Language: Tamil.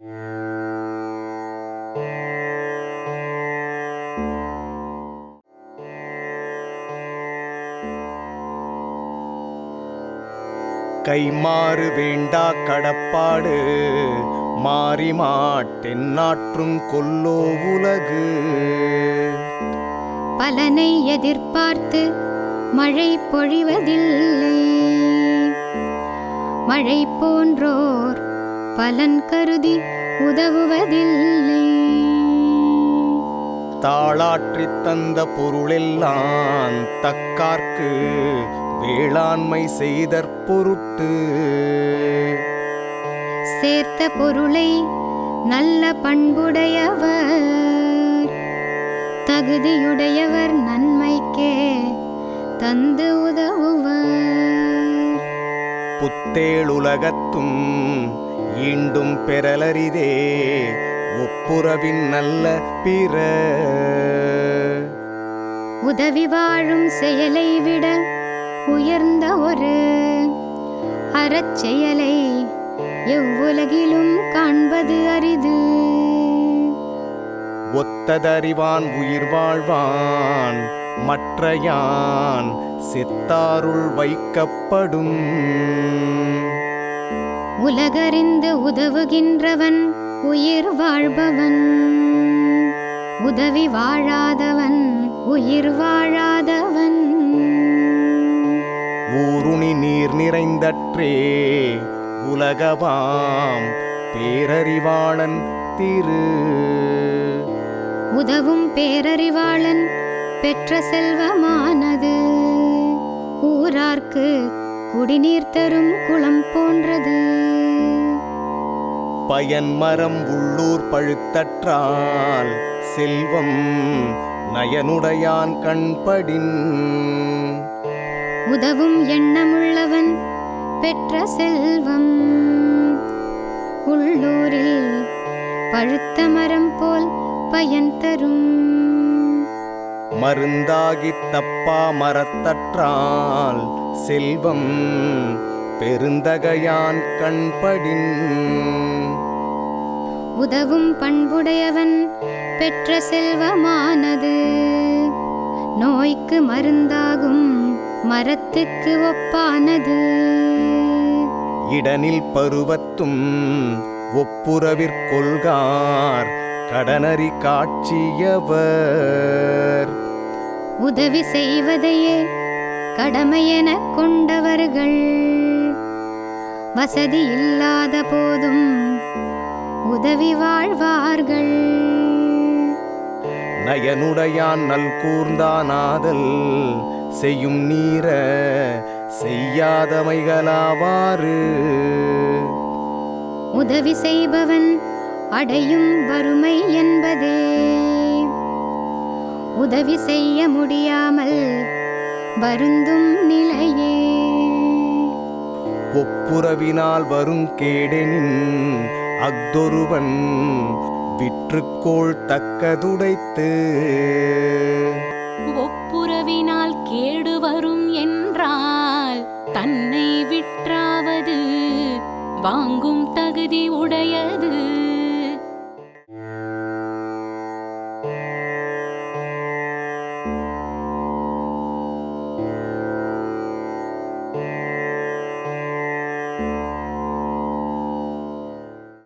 கைமாறு வேண்டா கடப்பாடு மாறி மாட்டென்னாற்றும் கொல்லோ உலகு. பலனை எதிர்பார்த்து மழை பொழிவதில்லை. மழை போன்றோர் பலன் கருதி உதவுவதில்லை. தாளாற்றித் தந்த பொருளெல்லாம் தக்கார்க்கு வேளாண்மை செய்தற் பொருட்டு. சேர்த்த பொருளை நல்ல பண்புடையவர் தகுதியுடையவர் நன்மைக்கே தந்து உதவுவர். புத்தேளுலகத்தும் ஈண்டும் பெறலரிதே ஒப்புரவின் நல்ல பிற. உதவி வாழும் செயலை விட உயர்ந்த ஒரு அறச்செயலை எவ்வுலகிலும் காண்பது அரிது. ஒத்ததறிவான் உயிர் வாழ்வான் மற்றையான் செத்தாருள் வைக்கப்படும். உலகறிந்து உதவுகின்றவன் உயிர் வாழ்பவன். உதவி வாழாதவன் உயிர் வாழாதவன். ஊருணி நீர் நிறைந்தற்றே உலகவாம் பேரறிவாளன் திரு. உதவும் பேரறிவாளன் பெற்ற செல்வமானது. ஊரார்க்கு குடிநீர் தரும் குளம் போன்றது. பயன்மரம் உள்ளூர் பழுத்தற்றால் செல்வம் நயனுடையான் கண்படின். உதவும் எண்ணமுள்ளவன் பெற்ற செல்வம். உள்ளூரில் பழுத்த மரம் போல் பயன் தரும். மருந்தாகித் தப்பா மரத்தற்றால் செல்வம் பெருந்தகையான் கண்படின். உதவும் பண்புடையவன் பெற்ற செல்வமானது. நோய்க்கு மருந்தாகும் மரத்துக்கு ஒப்பானது. இடனில் பருவத்தும் ஒப்புரவிற்கொள்கார் கடனறி காட்சியவர். உதவி செய்வதையே கடமையென கொண்டவர்கள். வசதி இல்லாத போதும் உதவி வாழ்வார்கள். நயனுடையான் நல் கூர்ந்தானாதல் செய்யும் நீர செய்யாதமைகளாவாறு. உதவி செய்பவன் அடையும் வறுமை என்பதே. உதவி செய்ய முடியாமல் வருந்தும் நிலையே. ஒப்புரவினால் வரும் கேடெனின் அக்தொருவன் விற்றுக்கோள் தக்கதுடைத்து. ஒப்புரவினால் கேடு வரும் என்றால் தன்னை விற்றாவது வாங்கும்